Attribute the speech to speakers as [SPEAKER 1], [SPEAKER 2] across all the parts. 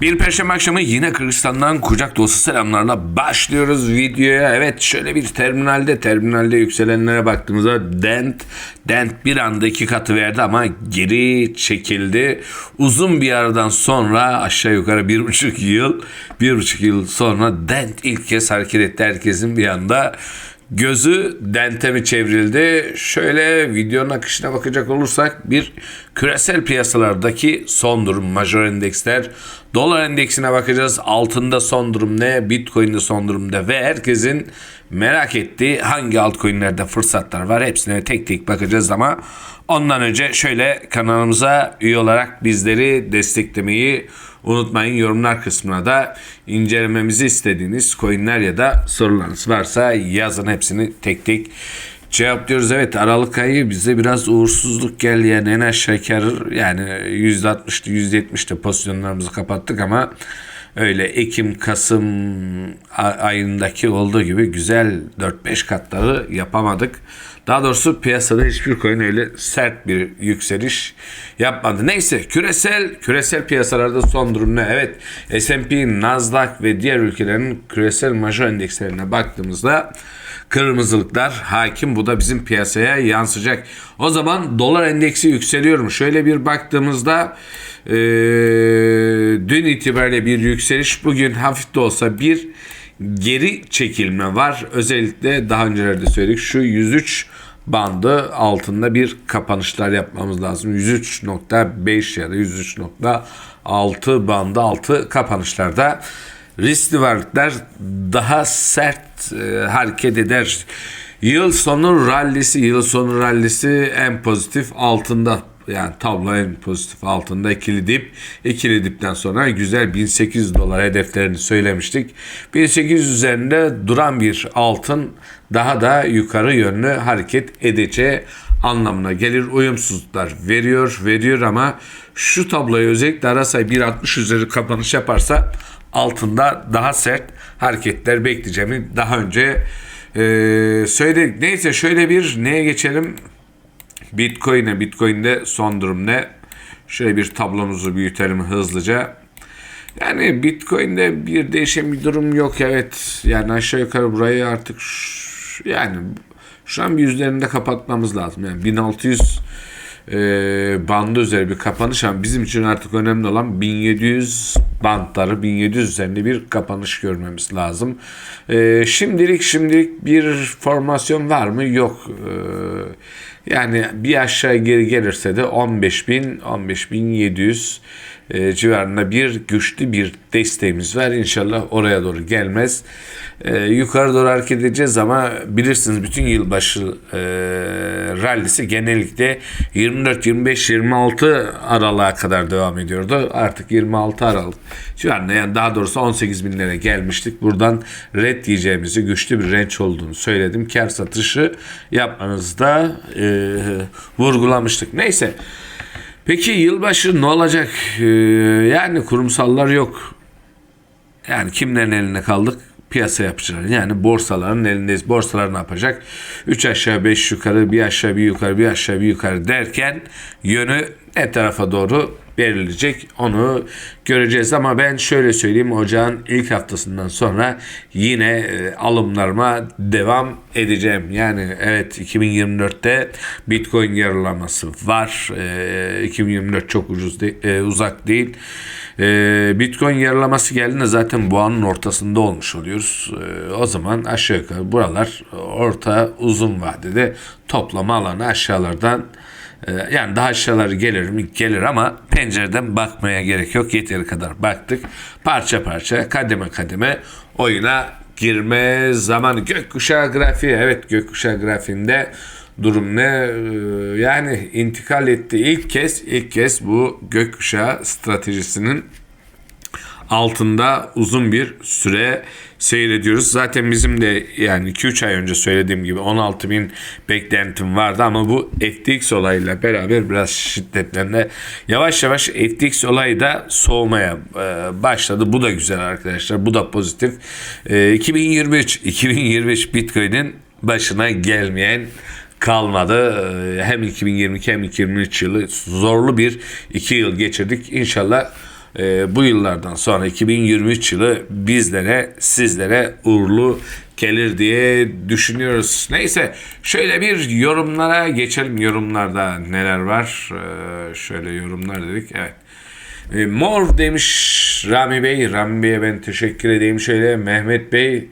[SPEAKER 1] Bir perşembe akşamı yine Kırgızistan'dan kucak dolusu selamlarla başlıyoruz videoya. Evet şöyle bir terminalde terminalde yükselenlere baktığımızda Dent Dent bir anda iki katı verdi ama geri çekildi. Uzun bir aradan sonra aşağı yukarı bir buçuk yıl bir buçuk yıl sonra Dent ilk kez hareket etti. Herkesin bir anda gözü dente mi çevrildi? Şöyle videonun akışına bakacak olursak bir küresel piyasalardaki son durum, major endeksler, dolar endeksine bakacağız. Altında son durum ne? Bitcoin'de son durum ne? Ve herkesin merak ettiği hangi altcoin'lerde fırsatlar var? Hepsine tek tek bakacağız ama ondan önce şöyle kanalımıza üye olarak bizleri desteklemeyi Unutmayın yorumlar kısmına da incelememizi istediğiniz coinler ya da sorularınız varsa yazın hepsini tek tek cevaplıyoruz. Evet Aralık ayı bize biraz uğursuzluk geldi yani en aşağı kar yani %60'tı %70'te pozisyonlarımızı kapattık ama öyle Ekim Kasım ayındaki olduğu gibi güzel 4-5 katları yapamadık. Daha doğrusu piyasada hiçbir coin öyle sert bir yükseliş yapmadı. Neyse küresel küresel piyasalarda son durum ne? Evet S&P, Nasdaq ve diğer ülkelerin küresel major endekslerine baktığımızda kırmızılıklar hakim. Bu da bizim piyasaya yansıyacak. O zaman dolar endeksi yükseliyor mu? Şöyle bir baktığımızda e, dün itibariyle bir yükseliş bugün hafif de olsa bir geri çekilme var. Özellikle daha öncelerde söyledik şu 103 bandı altında bir kapanışlar yapmamız lazım. 103.5 ya da 103.6 bandı altı kapanışlarda riskli varlıklar daha sert e, hareket eder. Yıl sonu rallisi, yıl sonu rallisi en pozitif altında yani tablo en pozitif altında ikili dip. İkili dipten sonra güzel 1800 dolar hedeflerini söylemiştik. 1800 üzerinde duran bir altın daha da yukarı yönlü hareket edeceği anlamına gelir. Uyumsuzluklar veriyor, veriyor ama şu tabloyu özellikle Arasay 1.60 üzeri kapanış yaparsa altında daha sert hareketler bekleyeceğimi daha önce e, söyledik. Neyse şöyle bir neye geçelim? Bitcoin'e, Bitcoin'de son durum ne? Şöyle bir tablomuzu büyütelim hızlıca. Yani Bitcoin'de bir değişen bir durum yok evet. Yani aşağı yukarı burayı artık yani şu an bir üzerinde kapatmamız lazım. Yani 1600 e, bandı üzeri bir kapanış ama bizim için artık önemli olan 1700 bantları 1700 üzerinde bir kapanış görmemiz lazım. E, şimdilik şimdilik bir formasyon var mı? Yok. E, yani bir aşağı geri gelirse de 15.000 15.700 e, civarında bir güçlü bir desteğimiz var. İnşallah oraya doğru gelmez. E, yukarı doğru hareket edeceğiz ama bilirsiniz bütün yılbaşı e, rallisi genellikle 24, 25, 26 aralığa kadar devam ediyordu. Artık 26 Aralık civarında yani daha doğrusu 18 binlere gelmiştik. Buradan red diyeceğimizi güçlü bir renç olduğunu söyledim. Kar satışı yapmanızda e, vurgulamıştık. Neyse. Peki yılbaşı ne olacak? Ee, yani kurumsallar yok. Yani kimlerin eline kaldık? Piyasa yapıcıları. Yani borsaların elindeyiz. Borsalar ne yapacak? 3 aşağı 5 yukarı, bir aşağı bir yukarı, bir aşağı bir yukarı derken yönü ne tarafa doğru verilecek onu göreceğiz ama ben şöyle söyleyeyim ocağın ilk haftasından sonra yine e, alımlarıma devam edeceğim. Yani evet 2024'te Bitcoin yarılaması var. E, 2024 çok ucuz de, e, uzak değil. E, Bitcoin yarılaması geldiğinde zaten bu anın ortasında olmuş oluyoruz. E, o zaman aşağı yukarı buralar orta uzun vadede toplama alanı aşağılardan yani daha aşağıları gelir mi? Gelir ama pencereden bakmaya gerek yok. Yeteri kadar baktık. Parça parça, kademe kademe oyuna girme zamanı. Gökkuşağı grafiği. Evet gökkuşağı grafiğinde durum ne? Ee, yani intikal etti. ilk kez ilk kez bu gökkuşağı stratejisinin altında uzun bir süre seyrediyoruz. Zaten bizim de yani 2-3 ay önce söylediğim gibi 16 bin beklentim vardı ama bu FTX olayıyla beraber biraz şiddetlendi. Yavaş yavaş FTX olayı da soğumaya e, başladı. Bu da güzel arkadaşlar. Bu da pozitif. 2023 2023 Bitcoin'in başına gelmeyen kalmadı. E, hem 2022 hem 2023 yılı zorlu bir iki yıl geçirdik. İnşallah e, bu yıllardan sonra 2023 yılı bizlere sizlere uğurlu gelir diye düşünüyoruz. Neyse şöyle bir yorumlara geçelim. Yorumlarda neler var? Ee, şöyle yorumlar dedik. Evet. E, mor demiş Rami Bey. Rami Bey'e ben teşekkür edeyim. Şöyle Mehmet Bey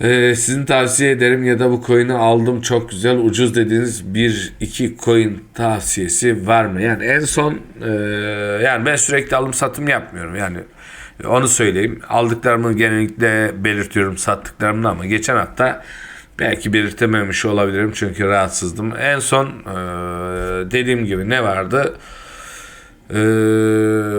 [SPEAKER 1] ee, sizin tavsiye ederim ya da bu coin'i aldım çok güzel ucuz dediğiniz bir iki coin tavsiyesi var mı? Yani en son e, yani ben sürekli alım satım yapmıyorum yani onu söyleyeyim. Aldıklarımı genellikle belirtiyorum sattıklarımı ama geçen hafta belki belirtememiş olabilirim çünkü rahatsızdım. En son e, dediğim gibi ne vardı? Ee,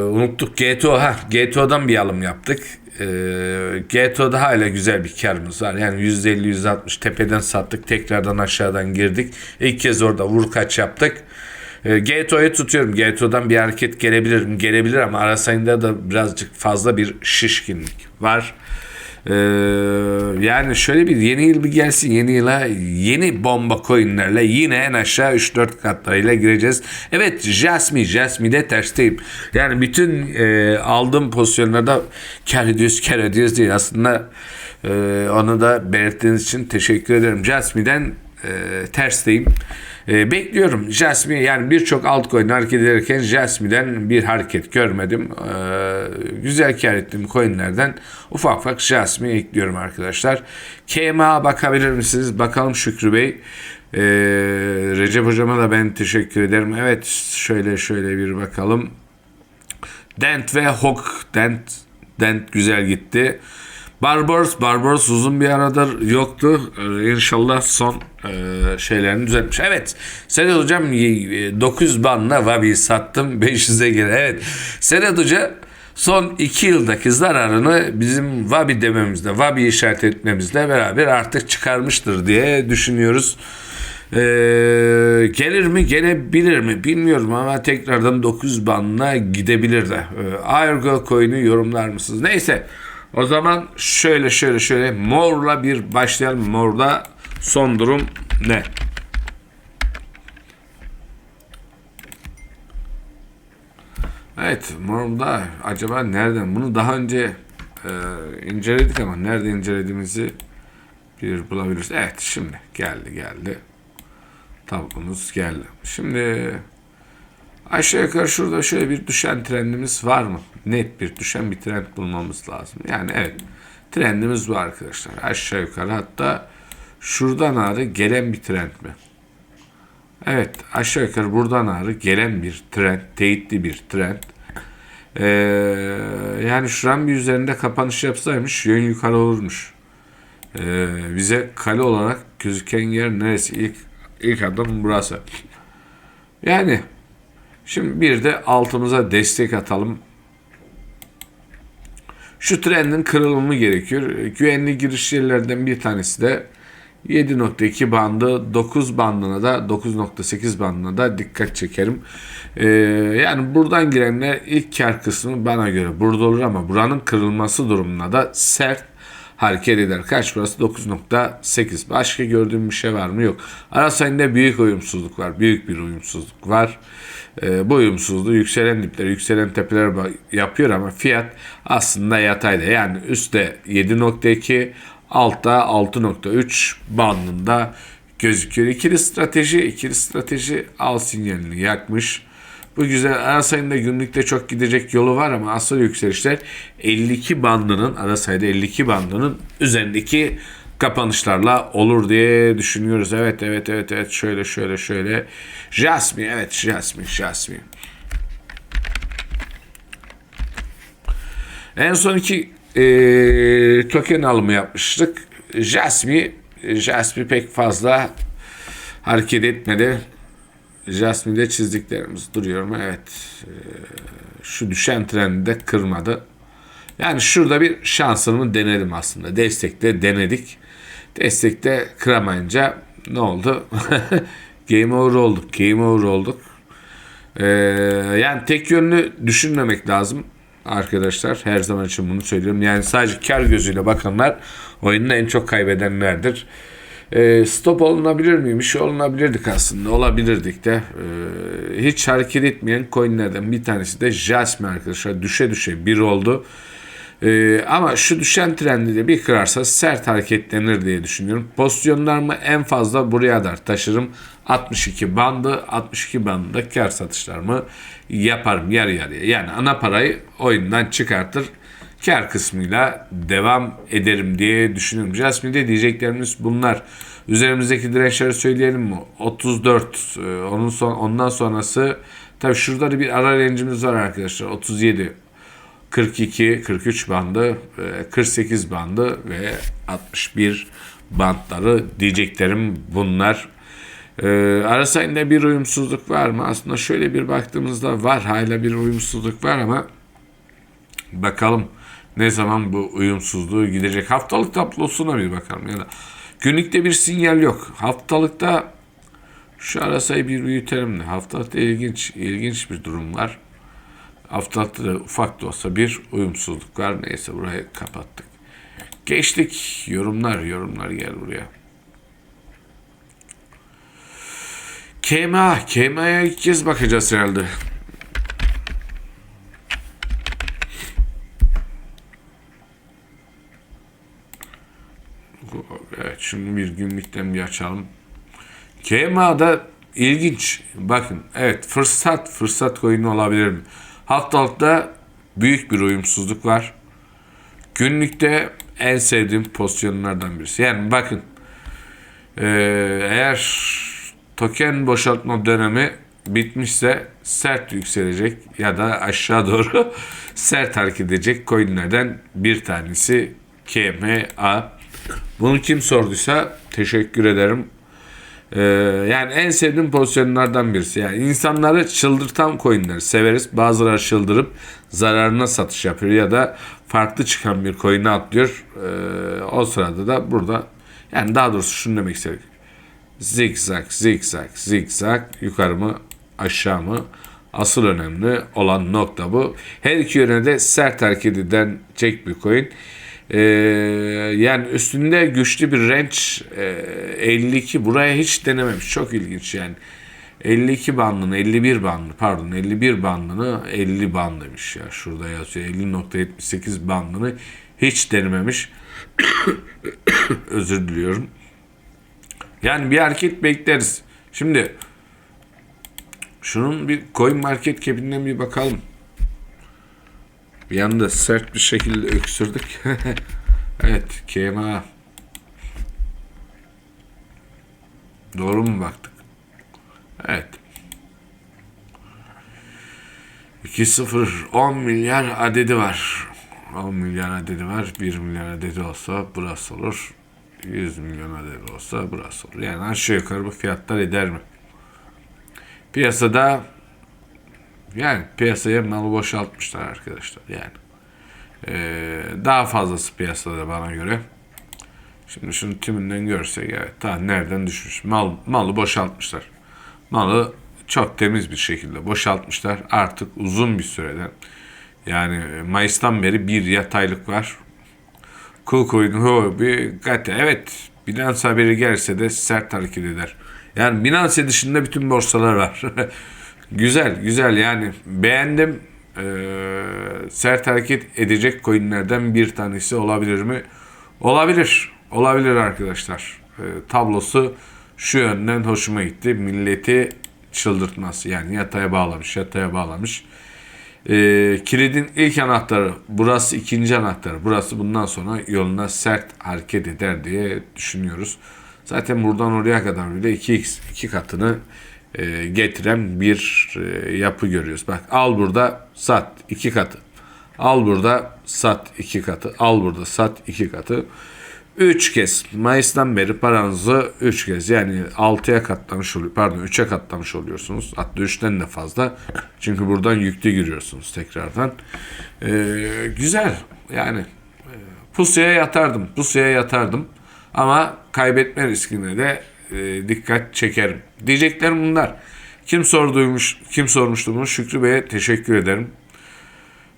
[SPEAKER 1] unuttuk GTO ha GTO'dan bir alım yaptık. Ee, GTO'da hala güzel bir karımız var. Yani %50 %60 tepeden sattık. Tekrardan aşağıdan girdik. İlk kez orada vur kaç yaptık. Ee, GTO'yu tutuyorum. GTO'dan bir hareket gelebilir mi? Gelebilir ama arasında da birazcık fazla bir şişkinlik var. Ee, yani şöyle bir yeni yıl bir gelsin yeni yıla yeni bomba coinlerle yine en aşağı 3-4 katlarıyla gireceğiz. Evet Jasmine Jasmine'de tersteyim. Yani bütün e, aldığım pozisyonlarda kar ediyoruz kar ediyoruz değil aslında e, onu da belirttiğiniz için teşekkür ederim. Jasmine'den e, tersteyim. E, bekliyorum Jasmine yani birçok altcoin hareket ederken Jasmine'den bir hareket görmedim. E, güzel kar ettiğim coinlerden ufak ufak Jasmine ekliyorum arkadaşlar. KMA bakabilir misiniz? Bakalım Şükrü Bey. E, Recep hocama da ben teşekkür ederim. Evet şöyle şöyle bir bakalım. Dent ve Hawk Dent Dent güzel gitti. Barbaros, Barbaros uzun bir aradır yoktu. Ee, inşallah son e, şeylerini düzeltmiş. Evet, Sedat Hocam 900 banla Vabi'yi sattım. 500'e gir. Evet, Sedat Hoca son 2 yıldaki zararını bizim Vabi dememizle, Vabi işaret etmemizle beraber artık çıkarmıştır diye düşünüyoruz. Ee, gelir mi gelebilir mi bilmiyorum ama tekrardan 900 banla gidebilir de. Ee, Airgo coin'i yorumlar mısınız? Neyse. O zaman şöyle şöyle şöyle morla bir başlayalım. Morda son durum ne? Evet morda acaba nereden? Bunu daha önce e, inceledik ama nerede incelediğimizi bir bulabiliriz. Evet şimdi geldi geldi. Tablomuz geldi. Şimdi Aşağı yukarı şurada şöyle bir düşen trendimiz var mı? Net bir düşen bir trend bulmamız lazım. Yani evet trendimiz var arkadaşlar. Aşağı yukarı hatta şuradan ağrı gelen bir trend mi? Evet aşağı yukarı buradan ağrı gelen bir trend. Teyitli bir trend. Ee, yani şuran bir üzerinde kapanış yapsaymış yön yukarı olurmuş. Ee, bize kale olarak gözüken yer neresi? İlk, ilk adım burası. Yani Şimdi bir de altımıza destek atalım. Şu trendin kırılımı gerekiyor. Güvenli giriş yerlerden bir tanesi de 7.2 bandı 9 bandına da 9.8 bandına da dikkat çekerim. Ee, yani buradan girenler ilk kar kısmı bana göre burada olur ama buranın kırılması durumunda da sert hareket eder. Kaç burası? 9.8. Başka gördüğüm bir şey var mı? Yok. Arasayında büyük uyumsuzluk var. Büyük bir uyumsuzluk var. E, bu uyumsuzluğu yükselen dipler, yükselen tepeler yapıyor ama fiyat aslında yatayda. Yani üstte 7.2, altta 6.3 bandında gözüküyor. İkili strateji, ikili strateji al sinyalini yakmış. Bu güzel ara sayında günlükte çok gidecek yolu var ama asıl yükselişler 52 bandının ara sayıda 52 bandının üzerindeki kapanışlarla olur diye düşünüyoruz. Evet evet evet evet şöyle şöyle şöyle. Jasmine evet Jasmine Jasmine. En son iki e, token alımı yapmıştık. Jasmine Jasmine pek fazla hareket etmedi. Jasmine'de çizdiklerimiz duruyor mu? Evet. E, şu düşen trendi de kırmadı. Yani şurada bir şansımı denedim aslında. Destekte denedik. Destekte kıramayınca ne oldu? Game over olduk. Game over olduk. Ee, yani tek yönlü düşünmemek lazım arkadaşlar. Her zaman için bunu söylüyorum. Yani sadece kar gözüyle bakanlar oyunda en çok kaybedenlerdir. E, stop olunabilir miymiş? Olunabilirdik aslında. Olabilirdik de. E, hiç hareket etmeyen coinlerden bir tanesi de Jasmine arkadaşlar. Düşe düşe bir oldu. E, ama şu düşen trendi de bir kırarsa sert hareketlenir diye düşünüyorum. Pozisyonlarımı en fazla buraya kadar taşırım. 62 bandı, 62 bandında kar satışlarımı yaparım yarı yarıya. Yani ana parayı oyundan çıkartır kar kısmıyla devam ederim diye düşünüyorum. Jasmine'de diyeceklerimiz bunlar. Üzerimizdeki dirençleri söyleyelim mi? 34. e, Onun son, ondan sonrası tabii şurada da bir ara rencimiz var arkadaşlar. 37 42, 43 bandı, e, 48 bandı ve 61 bantları diyeceklerim bunlar. Ee, arasında bir uyumsuzluk var mı? Aslında şöyle bir baktığımızda var. Hala bir uyumsuzluk var ama bakalım ne zaman bu uyumsuzluğu gidecek. Haftalık tablosuna bir bakalım. Ya da günlükte bir sinyal yok. Haftalıkta şu arasayı bir büyütelim de. Haftalıkta ilginç ilginç bir durum var. Haftalıkta da ufak da olsa bir uyumsuzluk var. Neyse burayı kapattık. Geçtik. Yorumlar, yorumlar gel buraya. KMA, KMA'ya ilk kez bakacağız herhalde. Evet, şimdi bir günlükten bir açalım. KMA'da ilginç. Bakın, evet fırsat, fırsat coin'i olabilir mi? Haftalıkta büyük bir uyumsuzluk var. Günlükte en sevdiğim pozisyonlardan birisi. Yani bakın, ee, eğer token boşaltma dönemi bitmişse sert yükselecek ya da aşağı doğru sert hareket edecek coinlerden bir tanesi KMA. Bunu kim sorduysa teşekkür ederim. Ee, yani en sevdiğim pozisyonlardan birisi. Yani insanları çıldırtan coinleri severiz. Bazıları çıldırıp zararına satış yapıyor ya da farklı çıkan bir coin'e atlıyor. Ee, o sırada da burada yani daha doğrusu şunu demek istedim. Zigzag, zigzag, zigzag yukarı mı aşağı mı? Asıl önemli olan nokta bu. Her iki yöne de sert hareket eden çek bir coin. Ee, yani üstünde güçlü bir range e, 52 buraya hiç denememiş. Çok ilginç yani. 52 bandını 51 bandı pardon 51 bandını 50 band demiş ya. Şurada yazıyor 50.78 bandını hiç denememiş. Özür diliyorum. Yani bir hareket bekleriz. Şimdi şunun bir coin market cap'inden bir bakalım bir anda sert bir şekilde öksürdük. evet, KMA. Doğru mu baktık? Evet. 2-0 10 milyar adedi var. 10 milyar adedi var. 1 milyar adedi olsa burası olur. 100 milyon adedi olsa burası olur. Yani aşağı yukarı bu fiyatlar eder mi? Piyasada yani piyasaya malı boşaltmışlar arkadaşlar yani. Ee, daha fazlası piyasada bana göre. Şimdi şunu tümünden görsek evet daha nereden düşmüş. Mal, malı boşaltmışlar. Malı çok temiz bir şekilde boşaltmışlar. Artık uzun bir süreden yani Mayıs'tan beri bir yataylık var. Kulcoin Huobi Gate. Evet Binance haberi gelse de sert hareket eder. Yani Binance dışında bütün borsalar var. Güzel, güzel yani beğendim. Ee, sert hareket edecek coinlerden bir tanesi olabilir mi? Olabilir, olabilir arkadaşlar. Ee, tablosu şu yönden hoşuma gitti. Milleti çıldırtması yani yataya bağlamış, yataya bağlamış. Ee, kilidin ilk anahtarı, burası ikinci anahtarı. Burası bundan sonra yoluna sert hareket eder diye düşünüyoruz. Zaten buradan oraya kadar bile 2x, 2 katını e, getiren bir e, yapı görüyoruz. Bak al burada sat iki katı. Al burada sat iki katı. Al burada sat iki katı. Üç kez Mayıs'tan beri paranızı üç kez yani altıya katlamış oluyor. Pardon üçe katlamış oluyorsunuz. Hatta üçten de fazla. Çünkü buradan yüklü giriyorsunuz tekrardan. Ee, güzel yani e, pusuya yatardım. Pusuya yatardım. Ama kaybetme riskine de e, dikkat çekerim. Diyeceklerim bunlar. Kim sorduymuş, kim sormuştu bunu? Şükrü Bey'e teşekkür ederim.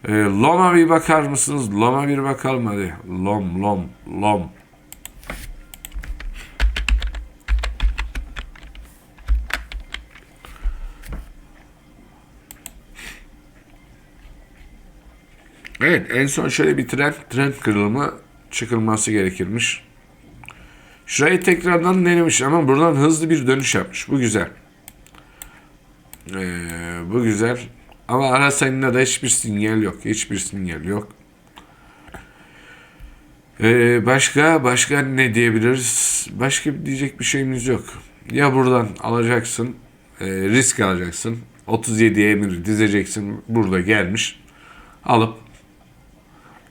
[SPEAKER 1] E, Lom'a bir bakar mısınız? Lom'a bir bakalım hadi. Lom, lom, lom. Evet en son şöyle bir trend, trend kırılımı çıkılması gerekirmiş. Şurayı tekrardan denemiş ama buradan hızlı bir dönüş yapmış. Bu güzel. Ee, bu güzel. Ama ara sayında da hiçbir sinyal yok. Hiçbir sinyal yok. Ee, başka başka ne diyebiliriz? Başka diyecek bir şeyimiz yok. Ya buradan alacaksın, e, risk alacaksın. 37'ye emir dizeceksin. Burada gelmiş. Alıp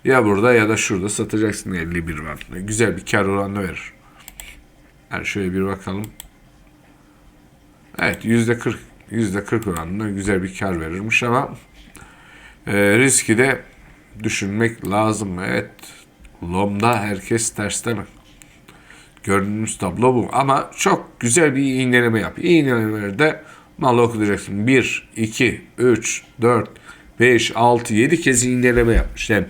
[SPEAKER 1] ya burada ya da şurada satacaksın 51 var. Güzel bir kar oranı verir. Yani şöyle bir bakalım. Evet yüzde 40 yüzde 40 oranında güzel bir kar verirmiş ama e, riski de düşünmek lazım. Evet Lom'da herkes terste mi? Gördüğünüz tablo bu. Ama çok güzel bir iğneleme yap. İğnelemelerde mal okuyacaksın. 1, 2, 3, 4, 5, 6, 7 kez iğneleme yapmış. Yani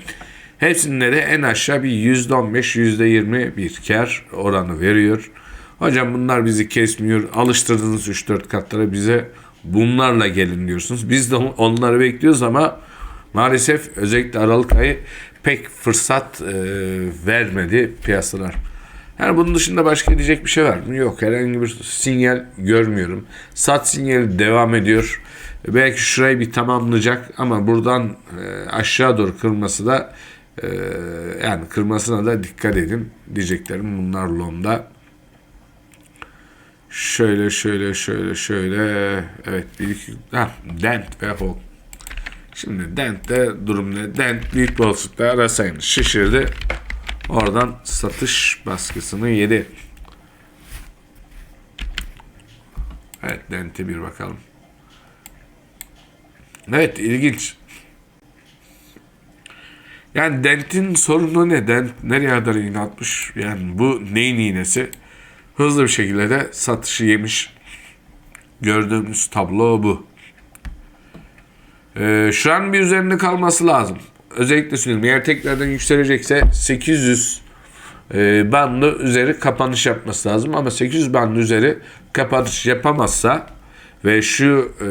[SPEAKER 1] hepsinde de en aşağı bir %15, %20 bir kar oranı veriyor. Hocam bunlar bizi kesmiyor. Alıştırdığınız 3-4 katlara bize bunlarla gelin diyorsunuz. Biz de onları bekliyoruz ama maalesef özellikle Aralık ayı pek fırsat e, vermedi piyasalar. Yani bunun dışında başka diyecek bir şey var mı? Yok. Herhangi bir sinyal görmüyorum. Sat sinyali devam ediyor. Belki şurayı bir tamamlayacak ama buradan e, aşağı doğru kırması da e, yani kırmasına da dikkat edin diyeceklerim bunlar lomda. Şöyle şöyle şöyle şöyle evet bir iki ha, dent ve hol. Şimdi Dent'te durum ne? Dent büyük bir olasılıkla ara sayını şişirdi. Oradan satış baskısını yedi. Evet Dent'e bir bakalım. Evet ilginç. Yani Dent'in sorunu ne? Dent nereye kadar iğne atmış? Yani bu neyin iğnesi? Hızlı bir şekilde de satışı yemiş. Gördüğümüz tablo bu. Ee, şu an bir üzerinde kalması lazım. Özellikle söyleyeyim. Eğer tekrardan yükselecekse 800 e, bandı üzeri kapanış yapması lazım. Ama 800 bandı üzeri kapanış yapamazsa ve şu e,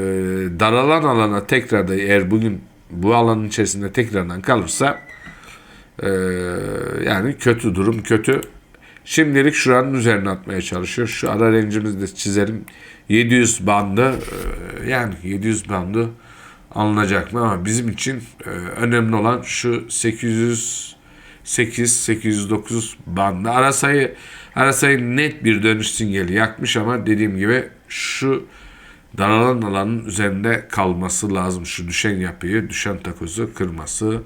[SPEAKER 1] daralan alana tekrar da eğer bugün bu alanın içerisinde tekrardan kalırsa e, yani kötü durum kötü. Şimdilik şuranın üzerine atmaya çalışıyor. Şu ara rencimizi de çizelim. 700 bandı e, yani 700 bandı alınacak mı ama bizim için e, önemli olan şu 808 809 bandı. Ara sayı ara sayı net bir dönüş sinyali yakmış ama dediğim gibi şu daralan alanın üzerinde kalması lazım. Şu düşen yapıyı, düşen takozu kırması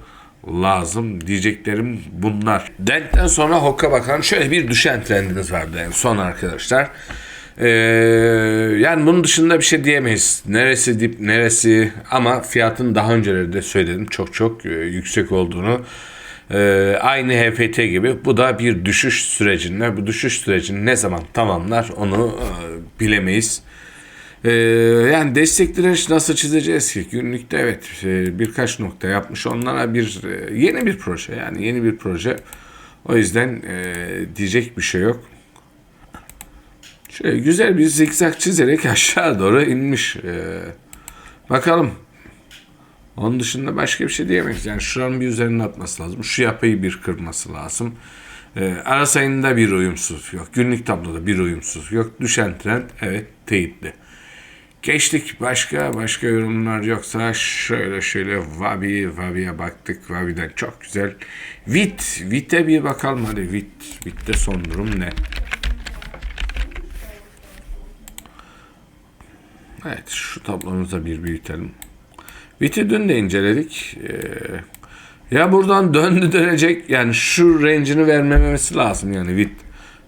[SPEAKER 1] lazım diyeceklerim bunlar. Dent'ten sonra Hoka bakan şöyle bir düşen trendimiz vardı en son arkadaşlar. Ee, yani bunun dışında bir şey diyemeyiz. Neresi dip neresi ama fiyatın daha önceleri de söyledim çok çok e, yüksek olduğunu. Ee, aynı HFT gibi bu da bir düşüş sürecinde. Bu düşüş sürecini ne zaman tamamlar onu e, bilemeyiz. Ee, yani destek direnç nasıl çizeceğiz ki? Günlükte evet e, birkaç nokta yapmış. Onlara bir e, yeni bir proje yani yeni bir proje. O yüzden e, diyecek bir şey yok. Şöyle güzel bir zikzak çizerek aşağı doğru inmiş. Ee, bakalım. Onun dışında başka bir şey diyemeyiz. Yani şuranın bir üzerine atması lazım. Şu yapıyı bir kırması lazım. Ee, ara sayında bir uyumsuz yok. Günlük tabloda bir uyumsuz yok. Düşen trend evet teyitli. Geçtik başka başka yorumlar yoksa şöyle şöyle Vabi Vabi'ye baktık. Vabi'den çok güzel. Vit Vit'e bir bakalım hadi Vit Vit'te son durum ne? Evet şu tablomuza bir büyütelim. Vit'i dün de inceledik. Ee, ya buradan döndü dönecek yani şu range'ini vermemesi lazım yani Vit.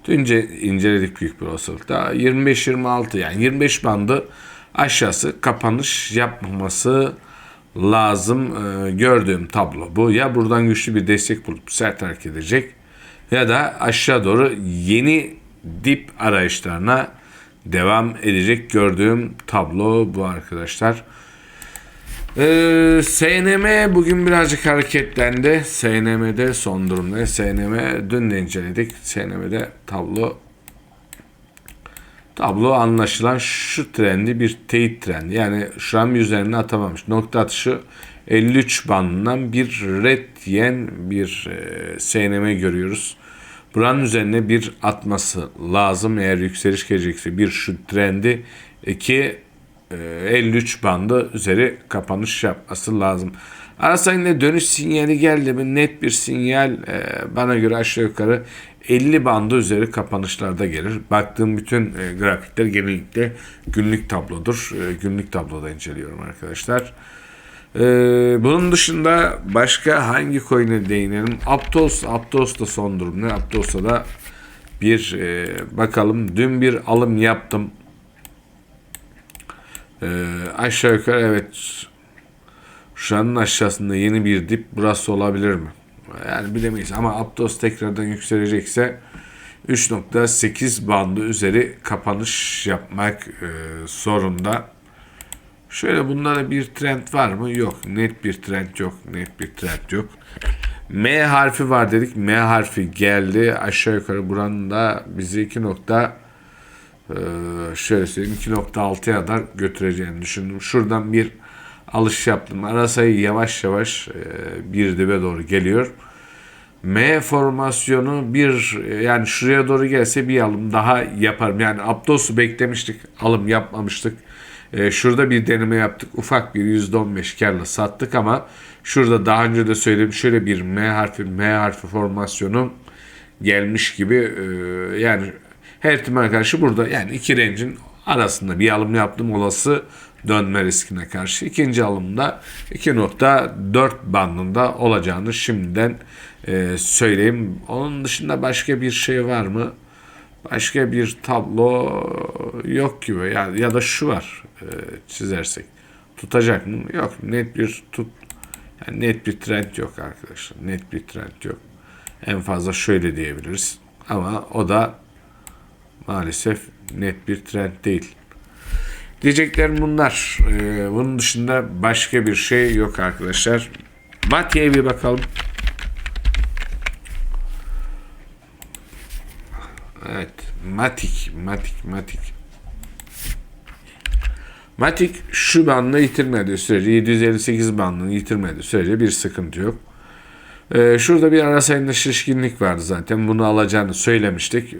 [SPEAKER 1] Dünce inceledik büyük bir olasılıkla. 25-26 yani 25 bandı aşağısı kapanış yapmaması lazım. Ee, gördüğüm tablo bu. Ya buradan güçlü bir destek bulup sert hareket edecek ya da aşağı doğru yeni dip arayışlarına devam edecek gördüğüm tablo bu arkadaşlar. Ee, SNM bugün birazcık hareketlendi. SNM'de son durumda. SNM dün de inceledik. SNM'de tablo Tablo anlaşılan şu trendi bir teyit trendi. Yani şu an üzerine atamamış. Nokta atışı 53 bandından bir red diyen bir e, SNM görüyoruz. Buranın üzerine bir atması lazım eğer yükseliş gelecekse. Bir şu trendi, iki e, 53 bandı üzeri kapanış yapması lazım. Arasayında dönüş sinyali geldi mi net bir sinyal e, bana göre aşağı yukarı 50 bandı üzeri kapanışlarda gelir. Baktığım bütün e, grafikler genellikle günlük tablodur. E, günlük tabloda inceliyorum arkadaşlar. Ee, bunun dışında başka hangi coin'e değinelim? Aptos, Aptos da son durum ne? Aptos'ta da bir e, bakalım. Dün bir alım yaptım. Ee, aşağı yukarı evet şu anın aşağısında yeni bir dip burası olabilir mi? Yani bilemeyiz ama Aptos tekrardan yükselecekse 3.8 bandı üzeri kapanış yapmak e, zorunda. Şöyle bunlara bir trend var mı? Yok. Net bir trend yok. Net bir trend yok. M harfi var dedik. M harfi geldi. Aşağı yukarı buranın da bizi 2 nokta e, şöyle söyleyeyim 2.6'ya kadar götüreceğini düşündüm. Şuradan bir alış yaptım. Ara sayı yavaş yavaş e, bir dibe doğru geliyor. M formasyonu bir yani şuraya doğru gelse bir alım daha yaparım. Yani Aptos'u beklemiştik. Alım yapmamıştık. Ee, şurada bir deneme yaptık. Ufak bir %15 karla sattık ama şurada daha önce de söyledim şöyle bir M harfi M harfi formasyonu gelmiş gibi e, yani her ihtimal karşı burada yani iki rencin arasında bir alım yaptım olası dönme riskine karşı. ikinci alımda 2.4 bandında olacağını şimdiden e, söyleyeyim. Onun dışında başka bir şey var mı? Başka bir tablo yok gibi. Yani ya da şu var e, çizersek. Tutacak mı? Yok. Net bir tut yani net bir trend yok arkadaşlar. Net bir trend yok. En fazla şöyle diyebiliriz. Ama o da maalesef net bir trend değil. Diyeceklerim bunlar. Ee, bunun dışında başka bir şey yok arkadaşlar. Mati'ye bir bakalım. Evet. Matik. Matik. Matik. Matik şu bandını yitirmedi sürece 758 bandını yitirmedi sürece bir sıkıntı yok. Ee, şurada bir ara sayında şişkinlik vardı zaten. Bunu alacağını söylemiştik. Ee,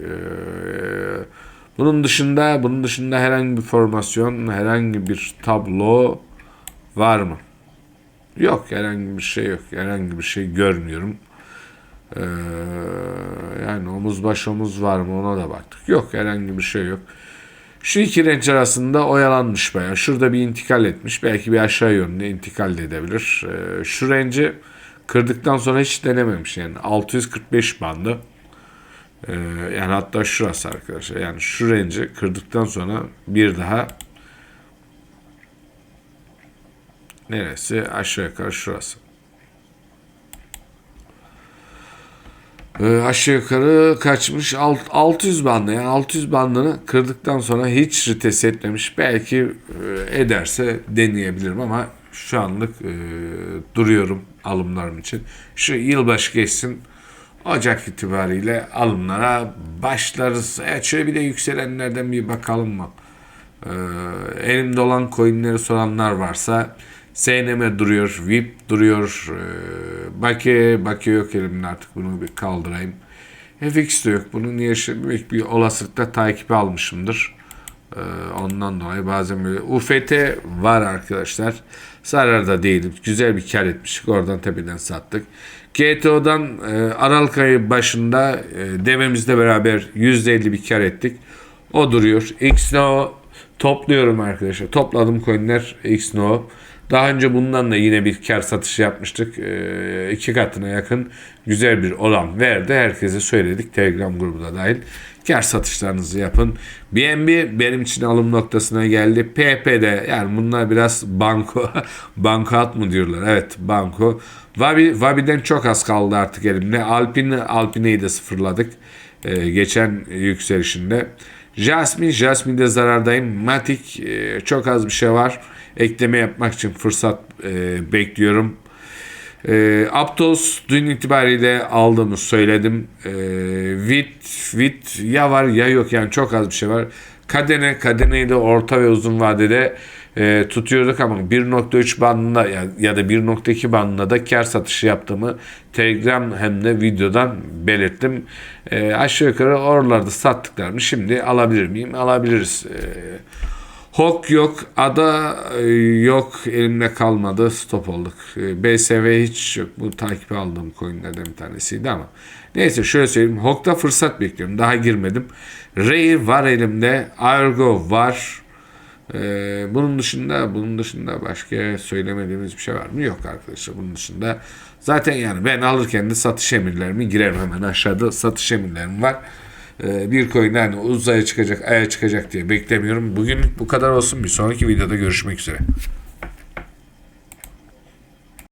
[SPEAKER 1] bunun dışında bunun dışında herhangi bir formasyon, herhangi bir tablo var mı? Yok, herhangi bir şey yok. Herhangi bir şey görmüyorum. Ee, yani omuz baş omuz var mı ona da baktık. Yok, herhangi bir şey yok. Şu iki renk arasında oyalanmış bayağı. Şurada bir intikal etmiş. Belki bir aşağı yönde intikal de edebilir. Ee, şu renci kırdıktan sonra hiç denememiş. Yani 645 bandı. Ee, yani hatta şurası arkadaşlar. Yani şu renci kırdıktan sonra bir daha neresi? Aşağı yukarı şurası. Ee, aşağı yukarı kaçmış? Alt, 600 bandı. Yani 600 bandını kırdıktan sonra hiç rites etmemiş. Belki e, ederse deneyebilirim ama şu anlık e, duruyorum alımlarım için. Şu yılbaşı geçsin. Ocak itibariyle alımlara başlarız. Evet şöyle bir de yükselenlerden bir bakalım mı? Ee, elimde olan coinleri soranlar varsa SNM duruyor, VIP duruyor, e, Bake, Bake yok elimde artık bunu bir kaldırayım. FX de yok. Bunun yaşı büyük bir olasılıkla takibi almışımdır. Ee, ondan dolayı bazen böyle UFT var arkadaşlar. Zararda değilim. Güzel bir kar etmiştik. Oradan tepeden sattık. GTO'dan e, Aralık ayı başında e, dememizle beraber %50 bir kar ettik. O duruyor. XNO topluyorum arkadaşlar. Topladım coinler XNO. Daha önce bundan da yine bir kar satışı yapmıştık. E, iki katına yakın güzel bir oran verdi. Herkese söyledik. Telegram grubuna dahil. Kar satışlarınızı yapın. BNB benim için alım noktasına geldi. PP'de yani bunlar biraz banko banko at mı diyorlar. Evet banko. Vabi, Vabi'den çok az kaldı artık elimde. Alpine, Alpine'yi de sıfırladık. Ee, geçen yükselişinde. Jasmine, Jasmine'de zarardayım. Matic e, çok az bir şey var. Ekleme yapmak için fırsat e, bekliyorum. E, Aptos dün itibariyle aldığımı söyledim. E, Vit, Vit ya var ya yok yani çok az bir şey var. Kadene, kadeneyi de orta ve uzun vadede e, tutuyorduk ama 1.3 bandında ya, ya da 1.2 bandında da kar satışı yaptığımı Telegram hem de videodan belirttim. E, aşağı yukarı oralarda sattıklarımı şimdi alabilir miyim? Alabiliriz. E, Hok yok, ada e, yok, elimde kalmadı, stop olduk. E, BSV hiç yok. Bu takip aldığım coinlerden bir tanesiydi ama. Neyse şöyle söyleyeyim. Hok'ta fırsat bekliyorum. Daha girmedim. Ray var elimde. Argo var. E, bunun dışında bunun dışında başka söylemediğimiz bir şey var mı? Yok arkadaşlar. Bunun dışında zaten yani ben alırken de satış emirlerimi girerim hemen aşağıda satış emirlerim var. Ee, bir hani uzaya çıkacak, aya çıkacak diye beklemiyorum. Bugün bu kadar olsun. Bir sonraki videoda görüşmek üzere.